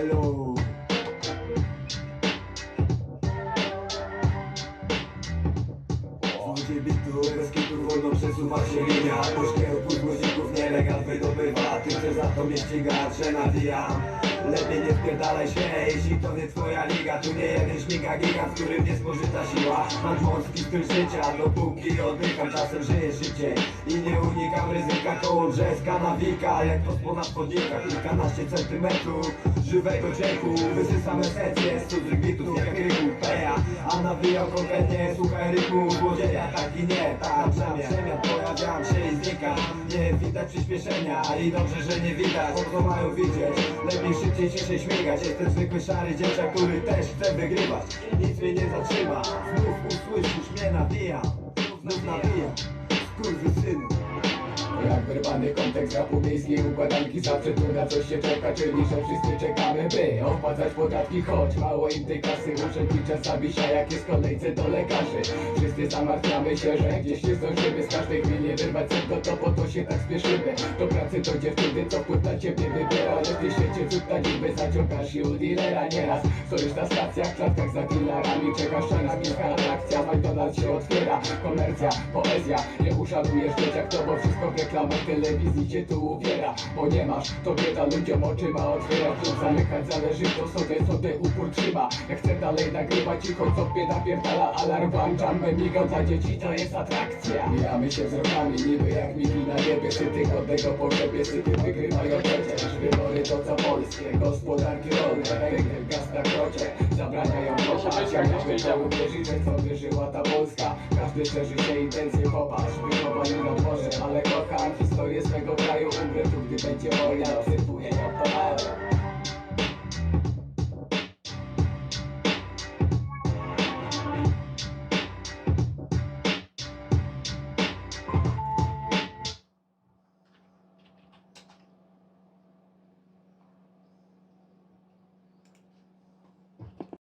Hello. Bitów, bez wolno przesuwa się linia Puszkę opór głośników nielegal wydobywa. Ty chcesz za to mnie ścigać, że nawijam Lepiej nie wpierdalaj się, jeśli to nie twoja liga. Tu nie jeden śmiga giga, w którym nie spożyta siła. Mam dworski styl życia, dopóki oddycham. Czasem żyję życie i nie unikam ryzyka. Koło brzeska nawika, jak to spona spodnika Kilkanaście centymetrów żywego dźwięku Wysysam esencję z cudzych bitów jak A nawijał konkretnie, słuchaj rytmu Złodzieja tak i nie, tak przemian przemian Pojawiam się i znikam, nie widać przyspieszenia I dobrze, że nie widać, po co mają widzieć? Lepiej szybciej się śmigać. Jestem zwykły szary dzieciak, który też chce wygrywać. Nic mnie nie zatrzyma, znów usłyszysz mnie nawijam Znów nawijam, skurwysynu. Jak wyrwany kontekst rapu miejskiej układanki. Zawsze tu na coś się czeka, czyli że wszyscy czekamy By opłacać podatki, choć mało im tej kasy Urzędnicza zawisia jak jest kolejce do lekarzy. Wszyscy zamartwiamy się, że gdzieś nie zdążymy Z każdej chwili wyrwać serdo, to po to się tak spieszymy. Do pracy to dziewczyny, co wpływ na ciebie wybiera. Lepiej świecie rzut na niby zaciągasz i u dealera Nieraz. Stoisz na stacjach, klatkach za dealerami Czekasz na nagminka atrakcja, McDonald's się otwiera. Komercja, poezja, nie uszanujesz dzieciak To bo wszystko w reklamach telewizji cię tu uwiera. Bo nie masz, to bieda ludziom oczyma otwierać lub zamykać Zależy kto sobie sobie upór trzyma. Jak chcę dalej nagrywać cicho sobie napierdala alarm Włączam by migał dla dzieci to jest atrakcja. Mijamy się wzrokami niby jak migi na niebie. Syty godnego pogrzebie, syty wygrywają przecież Wybory to co polskie, gospodarki rolne. Węgiel, gaz na krocie, zabraniają kochać Jak mamy to uwierzyć, że co wyżyła ta Polska. Każdy szerzy się intencje, popatrz Wychowani na dworze, ale kocham historię swego kraju Umrę tu, gdy będzie wojna,